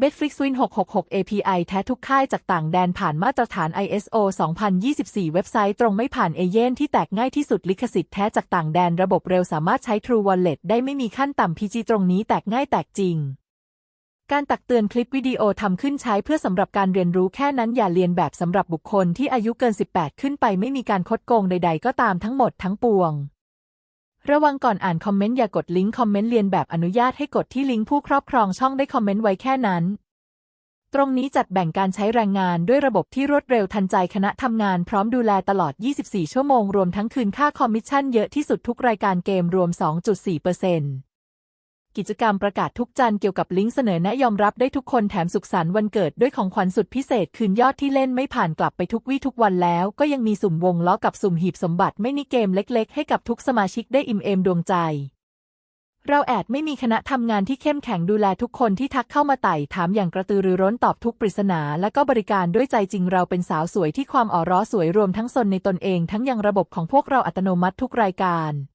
b e t f l i x Win 666 API แท้ทุกค่ายจากต่างแดนผ่านมาตรฐาน ISO 2024 เว็บไซต์ตรงไม่ผ่านเอเย่นที่แตกง่ายที่สุดลิขสิทธิ์แท้จากต่างแดนระบบเร็วสามารถใช้ True Wallet ได้ไม่มีขั้นต่ำ PG ตรงนี้แตกง่ายแตกจริง การตักเตือนคลิปวิดีโอทำขึ้นใช้เพื่อสำหรับการเรียนรู้แค่นั้นอย่าเรียนแบบสำหรับบุคคลที่อายุเกิน 18 ขึ้นไปไม่มีการคดโกงใด ๆ ก็ตามทั้งหมดทั้งปวง ระวังก่อนอ่านคอมเมนต์อย่ากดลิงก์คอมเมนต์เรียนแบบอนุญาตให้กดที่ลิงก์ผู้ครอบครองช่องได้คอมเมนต์ไว้แค่นั้น ตรงนี้จัดแบ่งการใช้แรงงานด้วยระบบที่รวดเร็วทันใจคณะทำงานพร้อมดูแลตลอด 24 ชั่วโมง รวมทั้งคืนค่าคอมมิชชั่นเยอะที่สุดทุกรายการเกมรวม 2.4% กิจกรรมประกาศทุกจันเกี่ยวกับลิงก์เสนอแนะยอมรับได้ทุกคนแถมสุขสันต์วันเกิดด้วยของขวัญสุดพิเศษ คืนยอดที่เล่นไม่ผ่านกลับไปทุกวี่ทุกวันแล้ว ก็ยังมีสุ่มวงล้อกับสุ่มหีบสมบัติไม่นิเกมเล็กๆ ให้กับทุกสมาชิกได้อิ่มเอมดวงใจเราแอดไม่มีคณะทำงานที่เข้มแข็งดูแลทุกคนที่ทักเข้ามาไต่ถามอย่างกระตือรือร้นตอบทุกปริศนา และก็บริการด้วยใจจริงเราเป็นสาวสวยที่ความอ่อร้อสวยรวมทั้งสนในตนเอง ทั้งยังระบบของพวกเราอัตโนมัติทุกรายการ